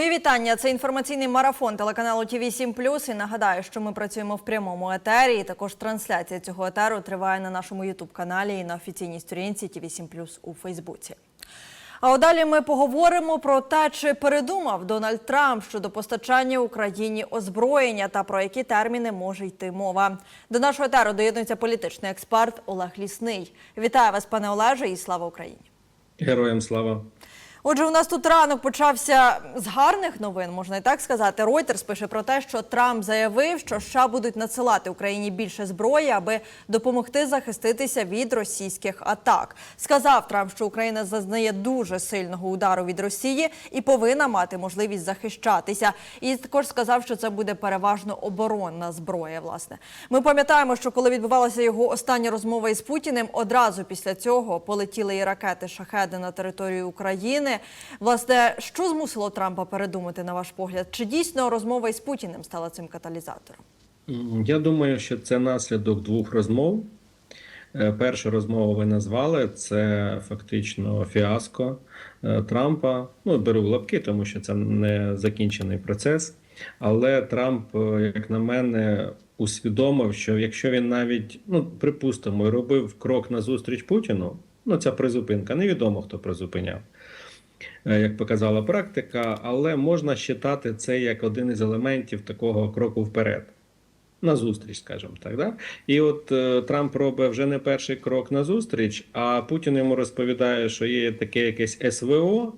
Мої вітання. Це інформаційний марафон телеканалу ТВ 7 І нагадаю, що ми працюємо в прямому етері. І також трансляція цього етеру триває на нашому Ютуб каналі і на офіційній сторінці ТВ 7 у Фейсбуці. А далі ми поговоримо про те, чи передумав Дональд Трамп щодо постачання Україні озброєння та про які терміни може йти мова. До нашого етеру доєднується політичний експерт Олег Лісний. Вітаю вас, пане Олеже, і слава Україні! Героям слава. Отже, у нас тут ранок почався з гарних новин, можна і так сказати. Reuters пише про те, що Трамп заявив, що США будуть надсилати Україні більше зброї, аби допомогти захиститися від російських атак. Сказав Трамп, що Україна зазнає дуже сильного удару від Росії і повинна мати можливість захищатися. І також сказав, що це буде переважно оборонна зброя. Власне, ми пам'ятаємо, що коли відбувалася його остання розмова із Путіним, одразу після цього полетіли і ракети шахеди на територію України. Власне, що змусило Трампа передумати на ваш погляд? Чи дійсно розмова із Путіним стала цим каталізатором? Я думаю, що це наслідок двох розмов. Е, Першу розмову ви назвали це фактично фіаско е, Трампа. Ну, беру лапки, тому що це не закінчений процес. Але Трамп, е, як на мене, усвідомив, що якщо він навіть, ну припустимо, робив крок назустріч Путіну, ну ця призупинка, невідомо хто призупиняв. Е, Як показала практика, але можна вважати це як один із елементів такого кроку вперед. На зустріч, скажімо так. Да? І от е, Трамп робить вже не перший крок на зустріч, а Путін йому розповідає, що є таке якесь СВО.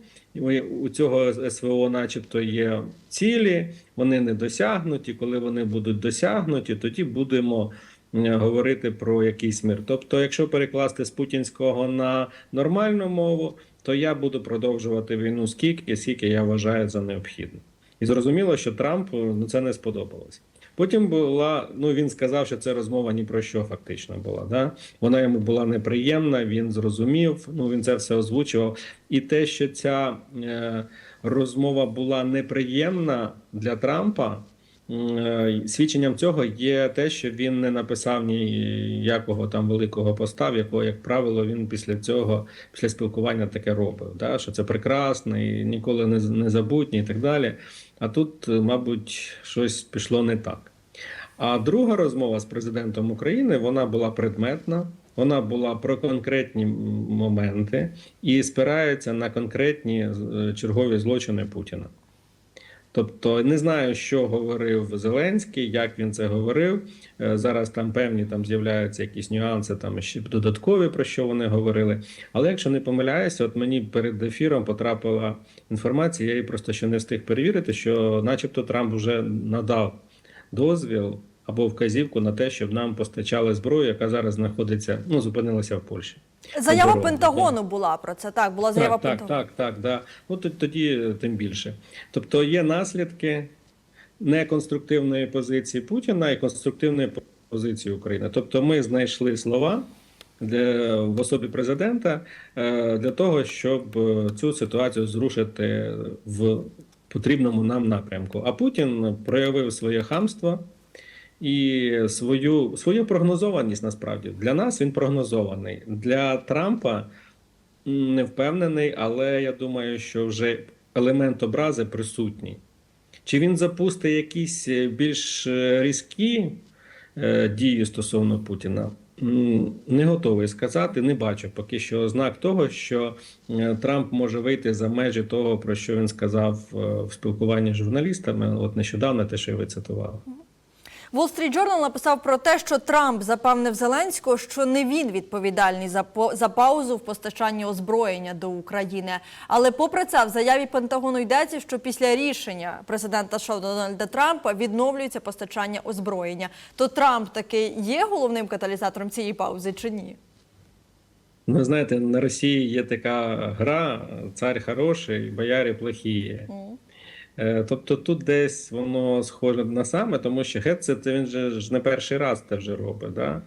У цього СВО, начебто, є цілі, вони не досягнуті. Коли вони будуть досягнуті, тоді будемо говорити про якийсь мир. Тобто, якщо перекласти з путінського на нормальну мову, то я буду продовжувати війну скільки, скільки я вважаю за необхідне. І зрозуміло, що Трампу ну, це не сподобалось. Потім була, ну він сказав, що це розмова ні про що фактично була. Да? Вона йому була неприємна, він зрозумів, ну він це все озвучував. І те, що ця е, розмова була неприємна для Трампа, е, свідченням цього є те, що він не написав ніякого там великого поста, в якого, як правило, він після цього, після спілкування таке робив. Да? Що це прекрасно і ніколи не, забутнє і так далі. А тут, е, мабуть, щось пішло не так. А друга розмова з президентом України вона була предметна, вона була про конкретні моменти і спирається на конкретні е, чергові злочини Путіна. Тобто не знаю, що говорив Зеленський, як він це говорив. Е, Зараз там певні там з'являються якісь нюанси, там ще додаткові про що вони говорили. Але якщо не помиляюся, от мені перед ефіром потрапила інформація, я її просто ще не встиг перевірити, що, начебто, Трамп вже надав дозвіл або вказівку на те, щоб нам постачали зброю, яка зараз знаходиться, ну зупинилася в Польщі. Заява Пентагону була про це. Так, була заява Так, так, Пентагону. так, так, да. Ну то- тоді тим більше. Тобто є наслідки неконструктивної позиції Путіна і конструктивної позиції України. Тобто, ми знайшли слова для, в особі президента е, для того, щоб е, цю ситуацію зрушити в потрібному нам напрямку. А Путін проявив своє хамство. І свою свою прогнозованість насправді для нас він прогнозований. Для Трампа не впевнений, але я думаю, що вже елемент образи присутній. Чи він запустить якісь е, більш е, різкі е, дії стосовно Путіна? Не готовий сказати, не бачу поки що ознак того, що Трамп може вийти за межі того, про що він сказав в спілкуванні з журналістами. От нещодавно те, що ви цитували. Wall Street Journal написав про те, що Трамп запевнив Зеленського, що не він відповідальний за по за паузу в постачанні озброєння до України. Але попри це, в заяві Пентагону йдеться, що після рішення президента США Дональда Трампа відновлюється постачання озброєння. То Трамп таки є головним каталізатором цієї паузи чи ні? Ну, знаєте, на Росії є така гра цар хороший, бояри плохі. Е, Тобто тут десь воно схоже на саме, тому що Гетце це він же ж не перший раз це вже робить. Да?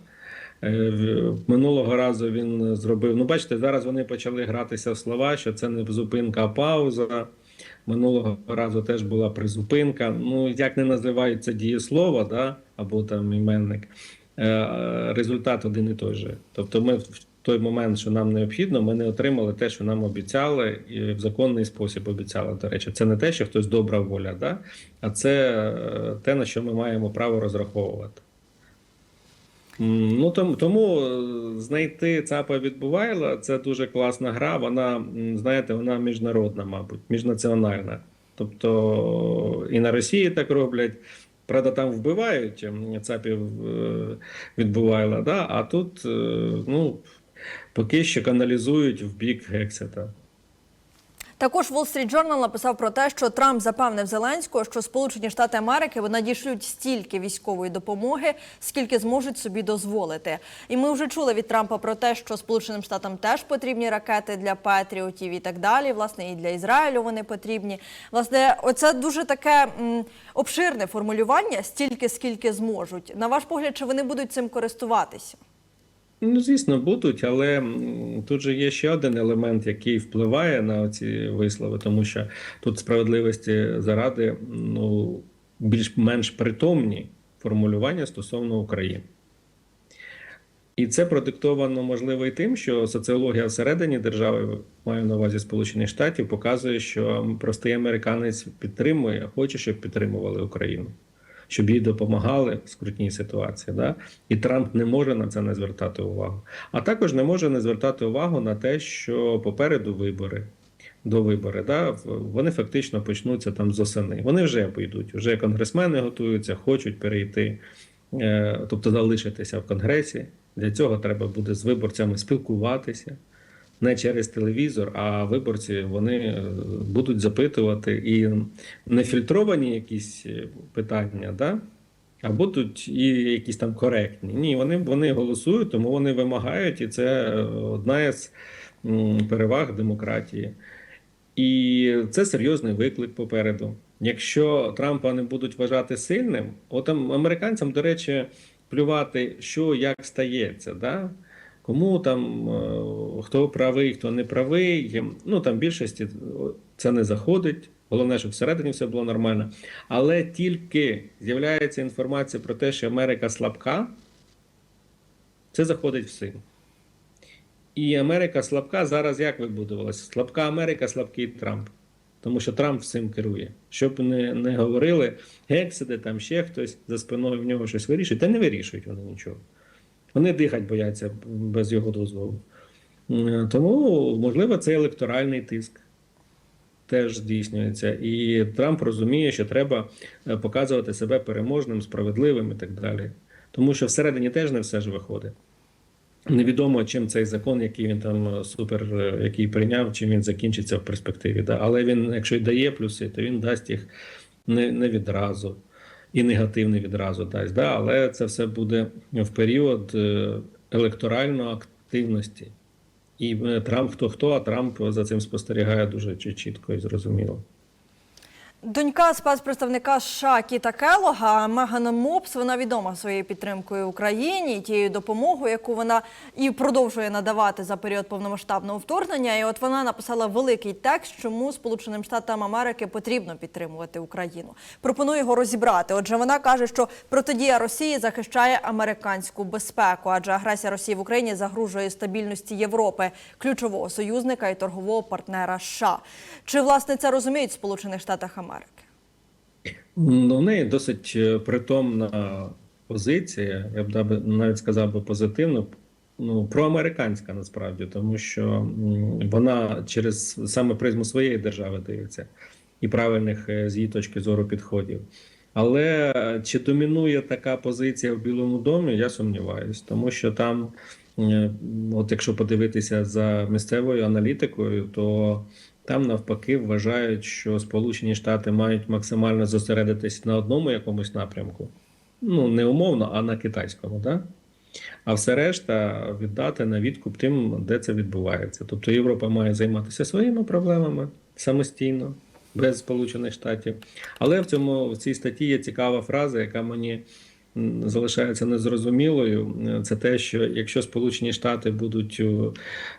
Е, Минулого разу він зробив. Ну, бачите, зараз вони почали гратися в слова, що це не зупинка, а пауза. Минулого разу теж була призупинка. Ну, як не називають дієслово, да? або там іменник, е, результат один і той же. Тобто ми той момент, що нам необхідно, ми не отримали те, що нам обіцяли, і в законний спосіб обіцяли. До речі, це не те, що хтось добра воля, да? а це е, те, на що ми маємо право розраховувати. Ну тому, тому е, знайти ЦАПа відбувайла це дуже класна гра. Вона, знаєте, вона міжнародна, мабуть, міжнаціональна. Тобто і на Росії так роблять. Правда, там вбивають ЦАПів е, відбувайла, да? а тут ну, поки що каналізують в бік Гексета. Також Wall Street Journal написав про те, що Трамп запевнив Зеленського, що Сполучені Штати Америки надішлють стільки військової допомоги, скільки зможуть собі дозволити. І ми вже чули від Трампа про те, що Сполученим Штатам теж потрібні ракети для Петріотів і так далі. Власне, і для Ізраїлю вони потрібні. Власне, оце дуже таке м, обширне формулювання стільки, скільки зможуть. На ваш погляд, чи вони будуть цим користуватися? Ну, звісно, будуть, але тут же є ще один елемент, який впливає на ці вислови, тому що тут справедливості заради ну, більш-менш притомні формулювання стосовно України. І це продиктовано, можливо, і тим, що соціологія всередині держави, маю на увазі Сполучених Штатів, показує, що простий американець підтримує, хоче, щоб підтримували Україну, щоб їй допомагали в скрутній ситуації. Да? І Трамп не може на це не звертати увагу. А також не може не звертати увагу на те, що попереду вибори. До вибори, да, вони фактично почнуться там з осени. Вони вже пойдуть, вже конгресмени готуються, хочуть перейти, е, тобто залишитися в конгресі. Для цього треба буде з виборцями спілкуватися не через телевізор, а виборці вони е, будуть запитувати і не фільтровані якісь е, питання, да? а будуть і якісь там коректні. Ні, вони, вони голосують, тому вони вимагають, і це е, одна м, переваг демократії. І це серйозний виклик попереду. Якщо Трампа не будуть вважати сильним, от американцям, до речі, плювати, що як стається, да? Кому там е, хто правий, хто не правий. Ну там більшості це не заходить. Головне, щоб всередині все було нормально. Але тільки з'являється інформація про те, що Америка слабка, це заходить в силу. І Америка слабка зараз як вибудувалася? Слабка Америка, слабкий Трамп. Тому що Трамп всім керує. Щоб не, не говорили, гексиди, там ще хтось за спиною в нього щось вирішує, та не вирішують вони нічого. Вони дихати бояться без його дозволу. Тому, можливо, це електоральний тиск теж здійснюється. І Трамп розуміє, що треба е, показувати себе переможним, справедливим і так далі. Тому що всередині теж не все ж виходить. Невідомо, чим цей закон, який він там е, супер, е, який прийняв, чим він закінчиться в перспективі. Да? Але він, якщо й дає плюси, то він дасть їх не, не відразу і негативний відразу дасть. Да? Але це все буде в період е, електоральної активності. І е, Трамп хто хто, а Трамп за цим спостерігає дуже чітко і зрозуміло. Донька спецпредставника США Кіта Келога Меган Мопс, вона відома своєю підтримкою Україні, тією допомогою, яку вона і продовжує надавати за період повномасштабного вторгнення. І от вона написала великий текст, чому Сполученим Штатам Америки потрібно підтримувати Україну. Пропоную його розібрати. Отже, вона каже, що протидія Росії захищає американську безпеку, адже агресія Росії в Україні загрожує стабільності Європи, ключового союзника і торгового партнера США. Чи власне це розуміють в Сполучених Штатах Америки? Ну, в неї досить е, притомна позиція, я б навіть сказав би позитивно, ну, проамериканська насправді, тому що вона через саме призму своєї держави дивиться і правильних е, з її точки зору підходів. Але е, чи домінує така позиція в Білому домі, я сумніваюсь, тому що там, от якщо подивитися за місцевою аналітикою, то там навпаки вважають, що Сполучені Штати мають максимально зосередитись на одному якомусь напрямку. Ну, не умовно, а на китайському, да? а все решта віддати на відкуп тим, де це відбувається. Тобто Європа має займатися своїми проблемами самостійно, без Сполучених Штатів. Але в цьому в цій статті є цікава фраза, яка мені залишається незрозумілою. Це те, що якщо Сполучені Штати будуть е,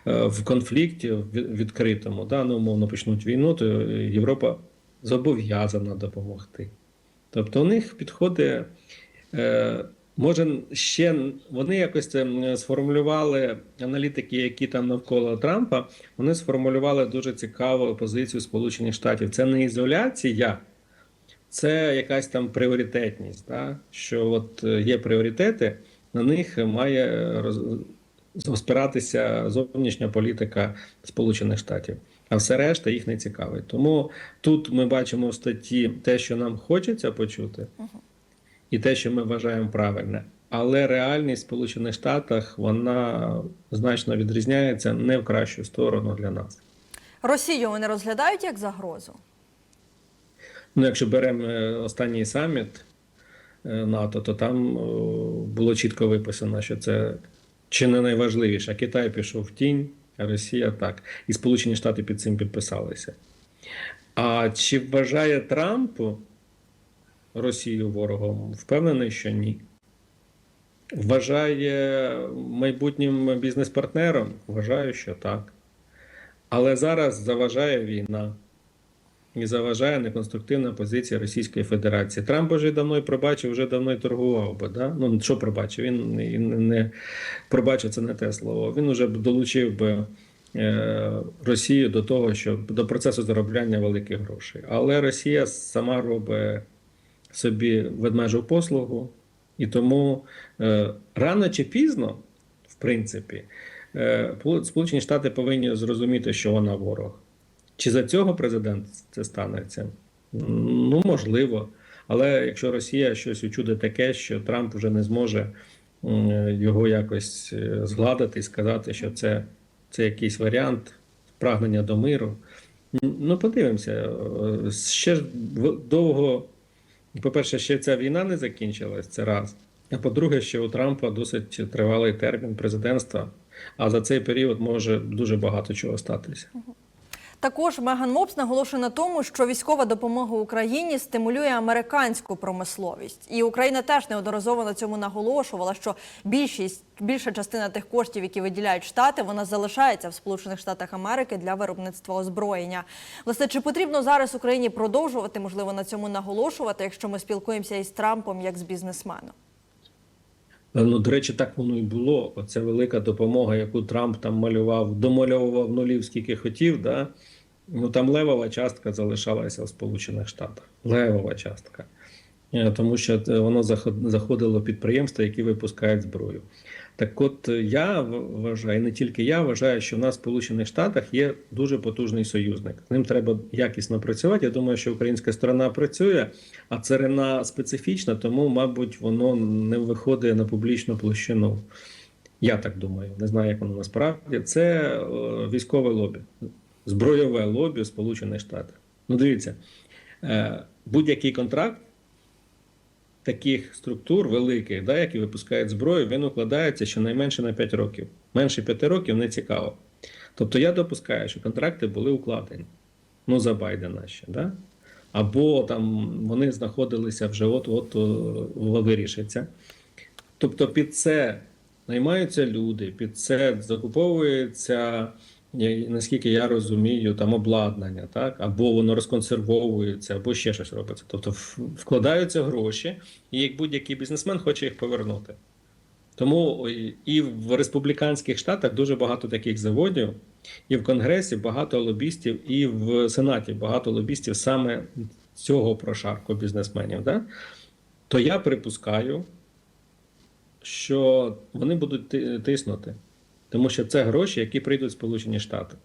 в конфлікті відкритому, да, ну, умовно почнуть війну, то Європа зобов'язана допомогти. Тобто у них підходить е, Може, ще вони якось це сформулювали аналітики, які там навколо Трампа. Вони сформулювали дуже цікаву позицію Сполучених Штатів. Це не ізоляція, це якась там пріоритетність. Да? Що от е, є пріоритети, на них має роз- спиратися зовнішня політика Сполучених Штатів. А все решта їх не цікавить. Тому тут ми бачимо в статті те, що нам хочеться почути, і те, що ми вважаємо правильне. Але реальність в Сполучених Штатах вона значно відрізняється не в кращу сторону для нас. Росію вони розглядають як загрозу. Ну, якщо беремо е, останній саміт е, НАТО, то там е, було чітко виписано, що це чи не найважливіше. Китай пішов в тінь, а Росія так. І Сполучені Штати під цим підписалися. А чи вважає Трамп Росію ворогом? Впевнений, що ні. Вважає майбутнім бізнес-партнером? Вважаю, що так. Але зараз заважає війна і заважає неконструктивна позиція Російської Федерації. Трамп вже давно й пробачив, вже давно й торгував би. Да? Ну що пробачив? Він не, пробачив це не те слово. Він уже б долучив би е, Росію до того, що до процесу заробляння великих грошей. Але Росія сама робить собі ведмежу послугу, і тому е, рано чи пізно, в принципі, е, Сполучені Штати повинні зрозуміти, що вона ворог. Чи за цього президент це станеться? Ну, можливо. Але якщо Росія щось учудить таке, що Трамп вже не зможе його якось е, згладити і сказати, що це, це якийсь варіант прагнення до миру. Ну, подивимося. Е, Ще ж довго, по-перше, ще ця війна не закінчилась, це раз. А по-друге, що у Трампа досить тривалий термін президентства, а за цей період може дуже багато чого статися. Також Меган Мопс наголошує на тому, що військова допомога Україні стимулює американську промисловість, і Україна теж неодноразово на цьому наголошувала, що більшість більша частина тих коштів, які виділяють штати, вона залишається в Сполучених Штатах Америки для виробництва озброєння. Власне, чи потрібно зараз Україні продовжувати можливо на цьому наголошувати, якщо ми спілкуємося із Трампом як з бізнесменом? Ну, до речі, так воно і було. Оця велика допомога, яку Трамп там малював, домальовував нулів, скільки хотів, да? ну там левова частка залишалася в Сполучених Штатах. Левова частка. Е, Тому що е, воно заход- заходило підприємства, які випускають зброю. Так от е, я вважаю, не тільки я вважаю, що в нас в Сполучених Штатах є дуже потужний союзник. З ним треба якісно працювати. Я думаю, що українська сторона працює, а царина специфічна, тому, мабуть, воно не виходить на публічну площину. Я так думаю, не знаю, як воно насправді. Це е, військове лобі, збройове лобі Сполучених Штатах. Ну, дивіться, е, будь-який контракт таких структур великих, да, які випускають зброю, він укладається щонайменше на 5 років. Менше 5 років не цікаво. Тобто я допускаю, що контракти були укладені. Ну, за Байдена ще, да? Або там вони знаходилися вже от-от вирішиться. Тобто під це наймаються люди, під це закуповується, наскільки я розумію, там обладнання, так? або воно розконсервовується, або ще щось робиться. Тобто вкладаються гроші, і як будь-який бізнесмен хоче їх повернути. Тому і в республіканських штатах дуже багато таких заводів, і в Конгресі багато лобістів, і в Сенаті багато лобістів саме цього прошарку бізнесменів. Да? То я припускаю, що вони будуть тиснути, тому що це гроші, які прийдуть в Сполучені Штати.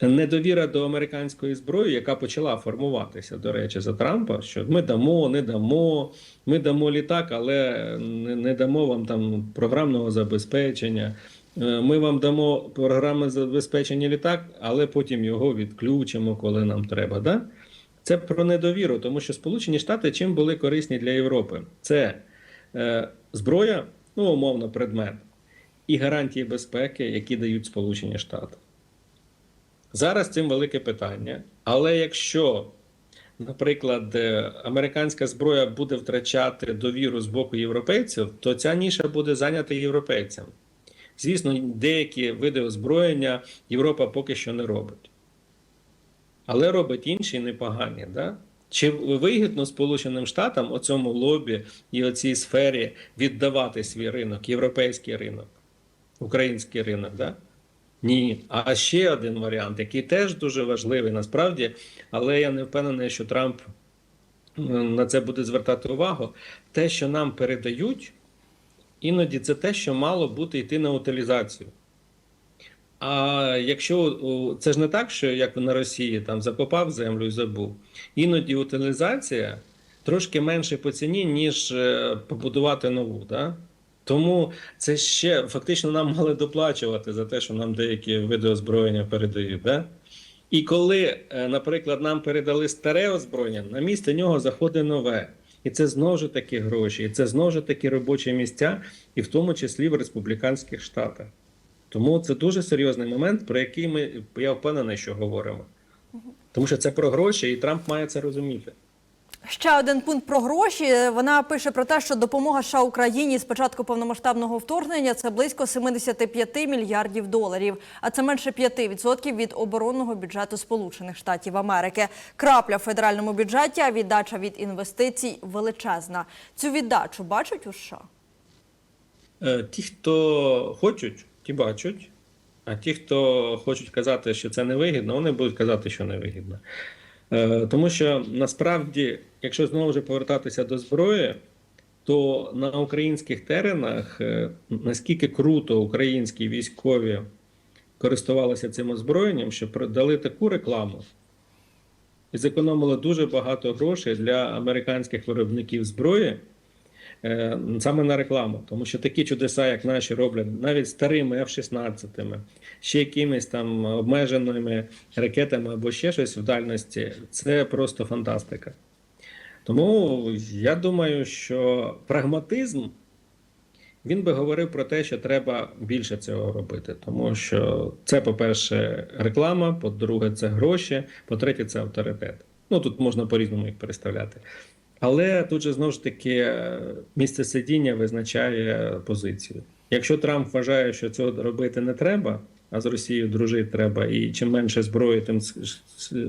Недовіра до американської зброї, яка почала формуватися, до речі, за Трампа, що ми дамо, не дамо, ми дамо літак, але не, не дамо вам там програмного забезпечення. Е, Ми вам дамо програмне забезпечення літак, але потім його відключимо, коли нам треба. Да? Це про недовіру, тому що Сполучені Штати чим були корисні для Європи? Це е, зброя, ну умовно, предмет, і гарантії безпеки, які дають Сполучені Штати. Зараз цим велике питання. Але якщо, наприклад, е, американська зброя буде втрачати довіру з боку європейців, то ця ніша буде зайнята європейцям. Звісно, деякі види озброєння Європа поки що не робить. Але робить інші непогані. Да? Чи вигідно Сполученим Штатам у цьому лобі і у цій сфері віддавати свій ринок, європейський ринок, український ринок? Да? Ні. А ще один варіант, який теж дуже важливий насправді, але я не впевнений, що Трамп на це буде звертати увагу. Те, що нам передають, іноді це те, що мало бути йти на утилізацію. А якщо це ж не так, що як на Росії там закопав землю і забув, іноді утилізація трошки менше по ціні, ніж е, побудувати нову. Да? Тому це ще фактично нам мали доплачувати за те, що нам деякі види озброєння передають. Да? І коли, е, наприклад, нам передали старе озброєння, на місце нього заходить нове. І це знову ж таки гроші, і це знову ж таки робочі місця, і в тому числі в республіканських штатах. Тому це дуже серйозний момент, про який ми я впевнений, що говоримо. Тому що це про гроші, і Трамп має це розуміти. Ще один пункт про гроші. Вона пише про те, що допомога США Україні з початку повномасштабного вторгнення це близько 75 мільярдів доларів, а це менше 5% від оборонного бюджету Сполучених Штатів Америки. Крапля в федеральному бюджеті, а віддача від інвестицій величезна. Цю віддачу бачать у США? Е, Ті, хто хочуть, ті бачать. А ті, хто хочуть казати, що це невигідно, вони будуть казати, що невигідно. Е, Тому що насправді, якщо знову ж повертатися до зброї, то на українських теренах е, наскільки круто українські військові користувалися цим озброєнням, що дали таку рекламу і зекономили дуже багато грошей для американських виробників зброї е, саме на рекламу. Тому що такі чудеса, як наші роблять, навіть старими F-16, ще якимись там обмеженими ракетами або ще щось в дальності, це просто фантастика. Тому я думаю, що прагматизм він би говорив про те, що треба більше цього робити. Тому що це, по-перше, реклама, по-друге, це гроші, по-третє, це авторитет. Ну тут можна по-різному їх переставляти. Але тут же знову ж таки місце сидіння визначає позицію. Якщо Трамп вважає, що цього робити не треба, а з Росією дружити треба, і чим менше зброї, тим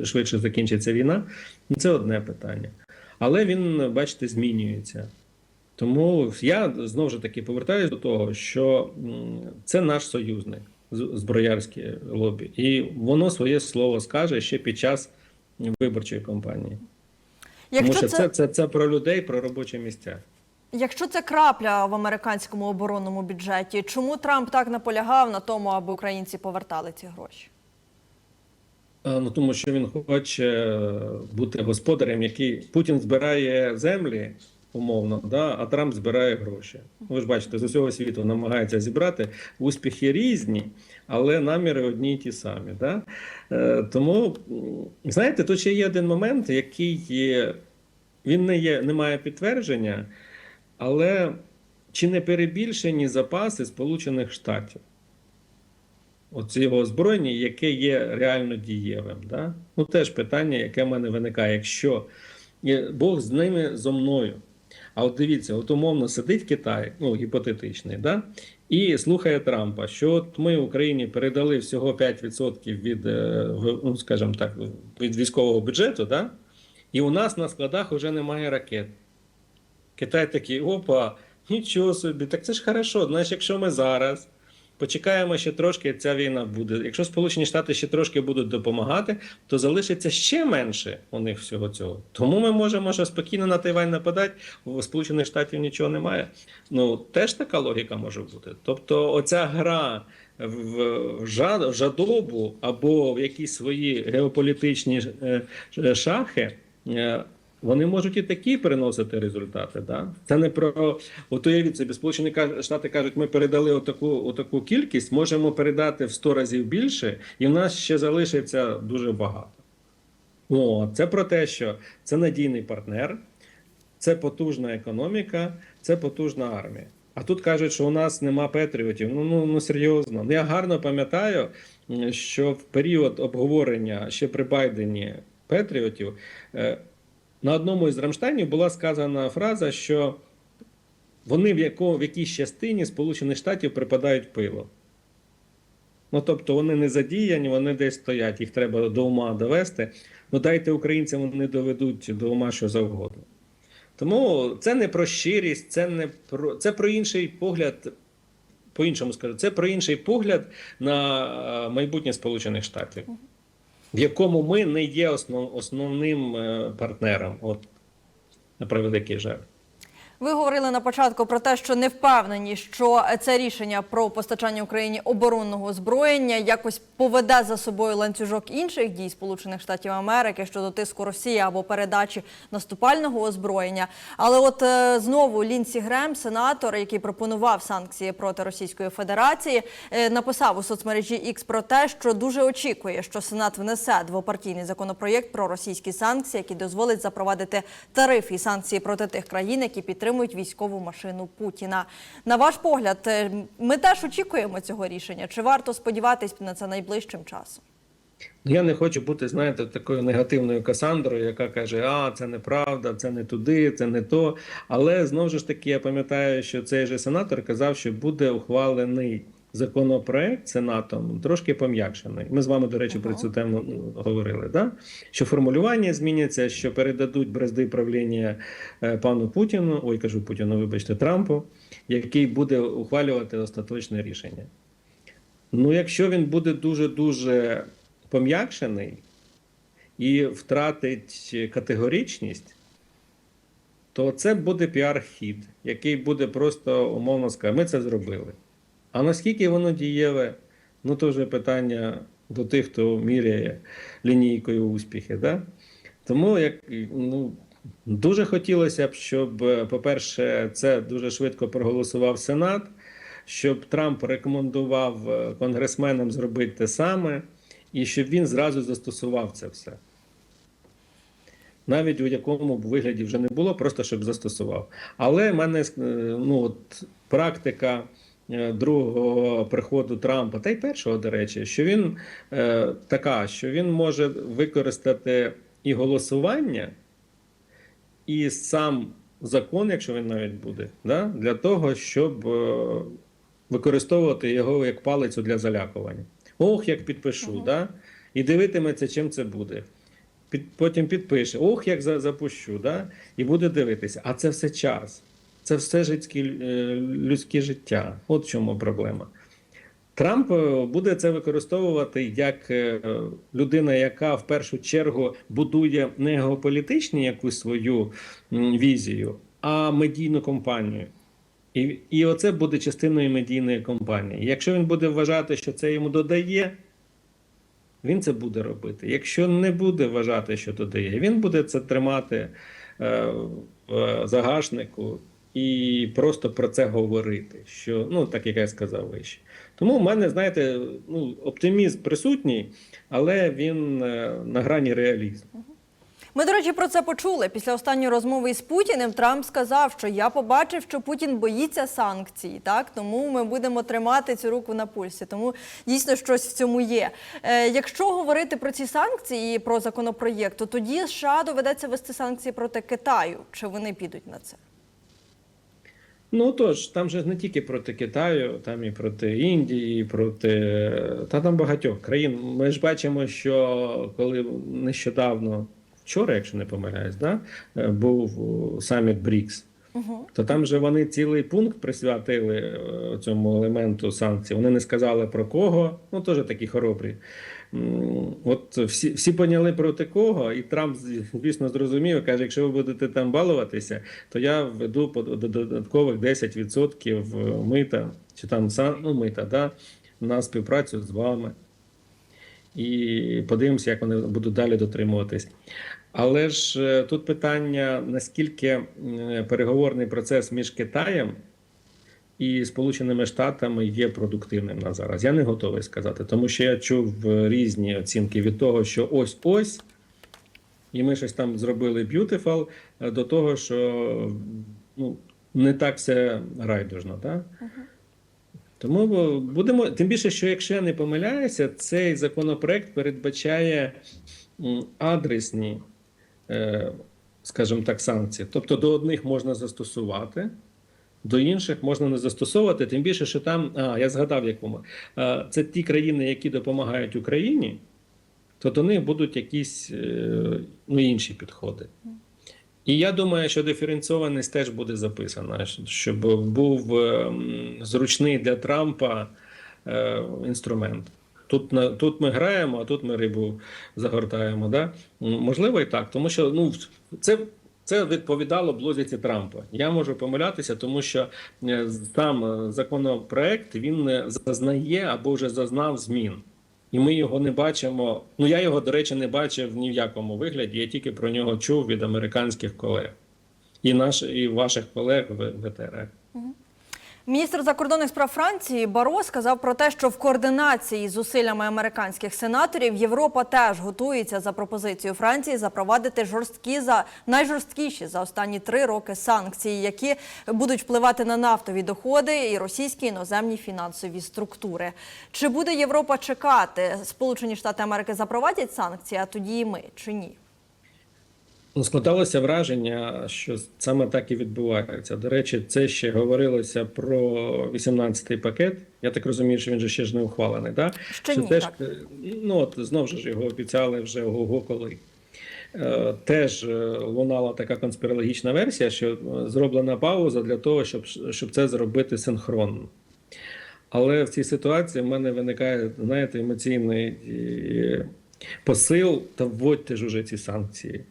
швидше закінчиться війна, ну, це одне питання. Але він, бачите, змінюється. Тому я знову ж таки повертаюся до того, що це наш союзник, зброярське лобі, і воно своє слово скаже ще під час виборчої кампанії. Якщо Тому що це... це, це, це про людей, про робочі місця. Якщо це крапля в американському оборонному бюджеті, чому Трамп так наполягав на тому, аби українці повертали ці гроші? Ну тому що він хоче бути господарем, який Путін збирає землі умовно, да, а Трамп збирає гроші. Ви ж бачите, з усього світу намагається зібрати успіхи різні, але наміри одні й ті самі. Да? Е, тому знаєте, тут ще є один момент, який є, він не є, не має підтвердження, але чи не перебільшені запаси Сполучених Штатів? Оцього озброєння, яке є реально дієвим. Да? Ну, теж питання, яке в мене виникає. Якщо Бог з ними зо мною. А от дивіться, от умовно сидить Китай, ну гіпотетичний, да? і слухає Трампа, що от ми Україні передали всього 5% від, ну, скажімо так, від військового бюджету, да? і у нас на складах вже немає ракет. Китай такий, опа, нічого собі, так це ж хорошо. Значить, якщо ми зараз. Почекаємо ще трошки, ця війна буде. Якщо Сполучені Штати ще трошки будуть допомагати, то залишиться ще менше у них всього цього. Тому ми можемо може, спокійно на Тайвань нападати. У Сполучених Штатів нічого немає. Ну теж така логіка може бути. Тобто, оця гра в жадобу або в якісь свої геополітичні шахи. Вони можуть і такі приносити результати. Да? Це не про от уявіть собі, Сполучені Штати кажуть, ми передали отаку, отаку кількість, можемо передати в 100 разів більше, і в нас ще залишиться дуже багато. О, це про те, що це надійний партнер, це потужна економіка, це потужна армія. А тут кажуть, що у нас нема патріотів. Ну ну ну серйозно. Я гарно пам'ятаю, що в період обговорення ще при Байдені патріотів. На одному із Рамштайнів була сказана фраза, що вони в, яко, в якійсь частині Сполучених Штатів припадають пило. Ну тобто вони не задіяні, вони десь стоять, їх треба до ума довести. Ну дайте українцям, вони доведуть до ума що завгодно. Тому це не про щирість, це не про це про інший погляд. По-іншому скажу, це про інший погляд на е, майбутнє Сполучених Штатів, в якому ми не є основ, основним е, партнером. От на превеликий жаль. Ви говорили на початку про те, що не впевнені, що це рішення про постачання Україні оборонного озброєння якось поведе за собою ланцюжок інших дій Сполучених Штатів Америки щодо тиску Росії або передачі наступального озброєння. Але от е, знову Лінсі Грем, сенатор, який пропонував санкції проти Російської Федерації, е, написав у соцмережі X про те, що дуже очікує, що Сенат внесе двопартійний законопроєкт про російські санкції, який дозволить запровадити тарифи і санкції проти тих країн, які підтримують військову машину Путіна. На ваш погляд, е, ми теж очікуємо цього рішення. Чи варто сподіватись на це найближчим часом? Я не хочу бути, знаєте, такою негативною Касандрою, яка каже: А, це неправда, це не туди, це не то. Але знову ж таки, я пам'ятаю, що цей же сенатор казав, що буде ухвалений законопроект Сенатом трошки пом'якшений. Ми з вами, до речі, про цю тему ну, говорили. Да? Що формулювання зміняться, що передадуть бразди правління е, пану Путіну, ой, кажу Путіну, вибачте, Трампу, який буде ухвалювати остаточне рішення. Ну, якщо він буде дуже-дуже пом'якшений і втратить категоричність, то це буде піар-хід, який буде просто умовно сказати, ми це зробили. А наскільки воно дієве, ну то вже питання до тих, хто міряє лінійкою успіхи. Да? Тому як, ну, дуже хотілося б, щоб, по-перше, це дуже швидко проголосував Сенат, щоб Трамп рекомендував е, конгресменам зробити те саме, і щоб він зразу застосував це все. Навіть у якому б вигляді вже не було, просто щоб застосував. Але в мене е, ну, от, практика другого приходу Трампа, та й першого, до речі, що він е, така, що він може використати і голосування, і сам закон, якщо він навіть буде, да, для того, щоб е, використовувати його як палицю для залякування. Ох, як підпишу, Ага. да? і дивитиметься, чим це буде. Під, потім підпише, ох, як за, запущу, да? і буде дивитися. А це все час. Це все житське, е, людське життя. От в чому проблема. Трамп е, буде це використовувати як е, людина, яка в першу чергу будує не геополітичну якусь свою візію, а медійну кампанію. І, і оце буде частиною медійної кампанії. Якщо він буде вважати, що це йому додає, він це буде робити. Якщо не буде вважати, що додає, він буде це тримати е, в загашнику і просто про це говорити. Що, ну, так як я сказав вище. Тому в мене, знаєте, ну, оптимізм присутній, але він е, на грані реалізму. Ми, до речі, про це почули. Після останньої розмови із Путіним Трамп сказав, що я побачив, що Путін боїться санкцій, так тому ми будемо тримати цю руку на пульсі. Тому дійсно щось в цьому є. Е, якщо говорити про ці санкції про законопроєкт, то тоді США доведеться вести санкції проти Китаю. Чи вони підуть на це? Ну тож, там же не тільки проти Китаю, там і проти Індії, і проти та там багатьох країн. Ми ж бачимо, що коли нещодавно, вчора, якщо не помиляюсь, да, е, був саміт БРІКС, то там же вони цілий пункт присвятили е, цьому елементу санкцій. Вони не сказали про кого, ну теж такі хоробрі. От всі, всі поняли проти кого, і Трамп, звісно, зрозумів, каже: якщо ви будете там балуватися, то я введу до- додаткових 10% мита, чи там ну, мита, да, на співпрацю з вами. І подивимося, як вони будуть далі дотримуватись. Але ж е, тут питання: наскільки переговорний процес між Китаєм і Сполученими Штатами є продуктивним на зараз. Я не готовий сказати, тому що я чув е, різні оцінки від того, що ось ось, і ми щось там зробили beautiful, е, до того, що ну, не так все райдужно. Так? Тому е, будемо, тим більше, що якщо я не помиляюся, цей законопроект передбачає адресні, скажімо так, санкції. Тобто до одних можна застосувати До інших можна не застосовувати, тим більше, що там, а я згадав якому. Е, Це ті країни, які допомагають Україні, то до них будуть якісь е, ну, інші підходи. І я думаю, що диференційованість теж буде записана, щоб був ем, зручний для Трампа е, інструмент. Тут, тут ми граємо, а тут ми рибу загортаємо. Да? Можливо, і так, тому що ну, це, це відповідало б логіці Трампа. Я можу помилятися, тому що е, там е, законопроект він е, зазнає або вже зазнав змін. І ми його не бачимо. Ну я його, до речі, не бачив ні в якому вигляді. Я тільки про нього чув від американських колег і наш, і ваших колег в ВТР. Міністр закордонних справ Франції Баро сказав про те, що в координації з зусиллями американських сенаторів Європа теж готується за пропозицією Франції запровадити жорсткі за найжорсткіші за останні три роки санкції, які будуть впливати на нафтові доходи і російські іноземні фінансові структури. Чи буде Європа чекати? Сполучені Штати Америки запровадять санкції, а тоді і ми чи ні? Ну, складалося враження, що саме так і відбувається. До речі, це ще говорилося про 18-й пакет. Я так розумію, що він же ще ж не ухвалений. Да? Ще що ні, теж, так. е, ну от знову ж його обіцяли вже ого коли. Е, Теж е, лунала така конспірологічна версія, що зроблена пауза для того, щоб, щоб це зробити синхронно. Але в цій ситуації в мене виникає, знаєте, емоційний посил та вводьте ж уже ці санкції.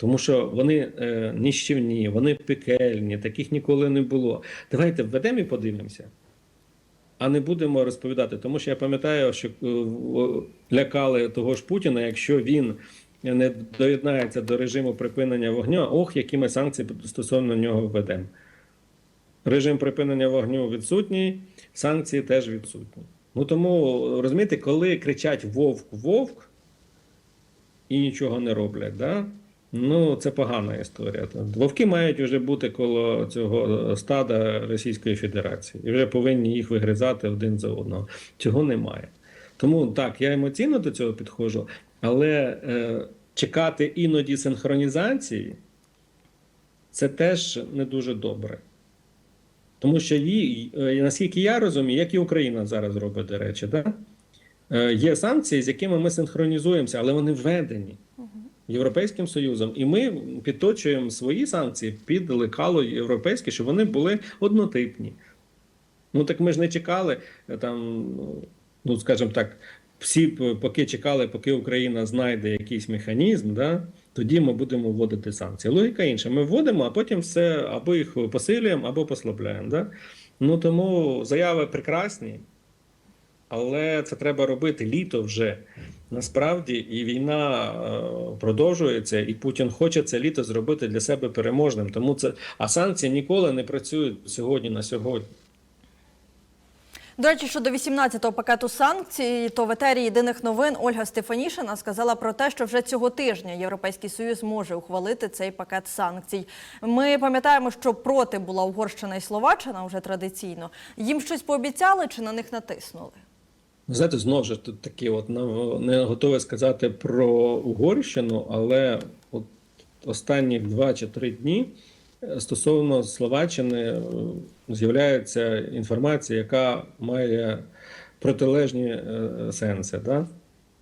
Тому що вони е, ніщівні, вони пекельні, таких ніколи не було. Давайте введемо і подивимося. А не будемо розповідати, тому що я пам'ятаю, що е, лякали того ж Путіна, якщо він не доєднається до режиму припинення вогню, ох, які ми санкції стосовно нього введемо. Режим припинення вогню відсутній, санкції теж відсутні. Ну тому розумієте, коли кричать вовк, вовк і нічого не роблять, да? Ну це погана історія. Вовки мають вже бути коло цього стада Російської Федерації і вже повинні їх вигризати один за одного. Цього немає. Тому так, я емоційно до цього підходжу, але е, чекати іноді синхронізації це теж не дуже добре. Тому що її, е, наскільки я розумію, як і Україна зараз робить, до речі, да? Е, є санкції, з якими ми синхронізуємося, але вони введені Європейським Союзом. І ми підточуємо свої санкції під лекало європейське, щоб вони були однотипні. Ну так ми ж не чекали е, там, ну скажімо так, всі поки чекали, поки Україна знайде якийсь механізм, да, тоді ми будемо вводити санкції. Логіка інша. Ми вводимо, а потім все або їх посилюємо, або послабляємо. Да? Ну тому заяви прекрасні, але це треба робити літо вже. Насправді і війна е, продовжується, і Путін хоче це літо зробити для себе переможним. Тому це а санкції ніколи не працюють сьогодні на сьогодні. До речі, щодо 18-го пакету санкцій, то в етері єдиних новин Ольга Стефанішина сказала про те, що вже цього тижня Європейський Союз може ухвалити цей пакет санкцій. Ми пам'ятаємо, що проти була Угорщина і Словаччина вже традиційно. Їм щось пообіцяли чи на них натиснули? Знаєте, знову ж тут такі, от не готовий сказати про Угорщину, але от останні два чи три дні е, стосовно Словаччини е, з'являється інформація, яка має протилежні е, сенси. Да?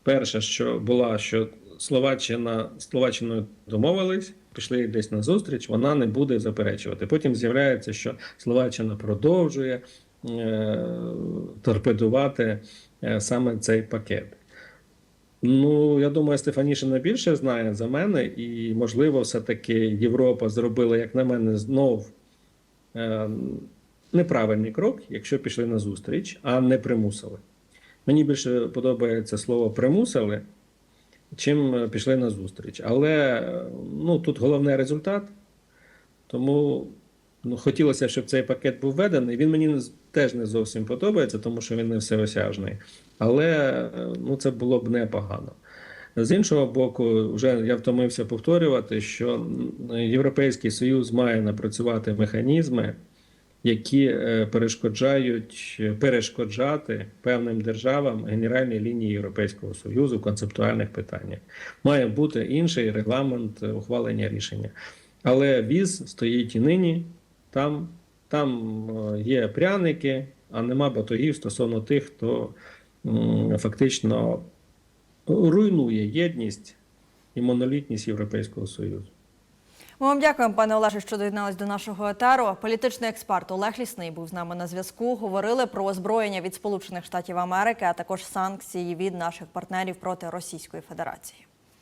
Перше, що була, що Словаччина з Словаччиною домовились, пішли десь на зустріч, вона не буде заперечувати. Потім з'являється, що Словаччина продовжує е, торпедувати саме цей пакет. Ну, я думаю, Стефанішина більше знає за мене, і, можливо, все-таки Європа зробила, як на мене, знов е, неправильний крок, якщо пішли на зустріч, а не примусили. Мені більше подобається слово примусили, чим е, пішли на зустріч. Але е, ну, тут головний результат. Тому ну, хотілося, щоб цей пакет був введений. Він мені теж не зовсім подобається, тому що він не всеосяжний. Але ну, це було б непогано. З іншого боку, вже я втомився повторювати, що Європейський Союз має напрацювати механізми, які е, перешкоджають перешкоджати певним державам генеральній лінії Європейського Союзу в концептуальних питаннях. Має бути інший регламент ухвалення рішення. Але віз стоїть і нині там, Там е, є пряники, а нема батогів стосовно тих, хто фактично руйнує єдність і монолітність Європейського Союзу. Ми вам дякуємо, пане Олеже, що доєднались до нашого етеру. Політичний експерт Олег Лісний був з нами на зв'язку. Говорили про озброєння від Сполучених Штатів Америки, а також санкції від наших партнерів проти Російської Федерації.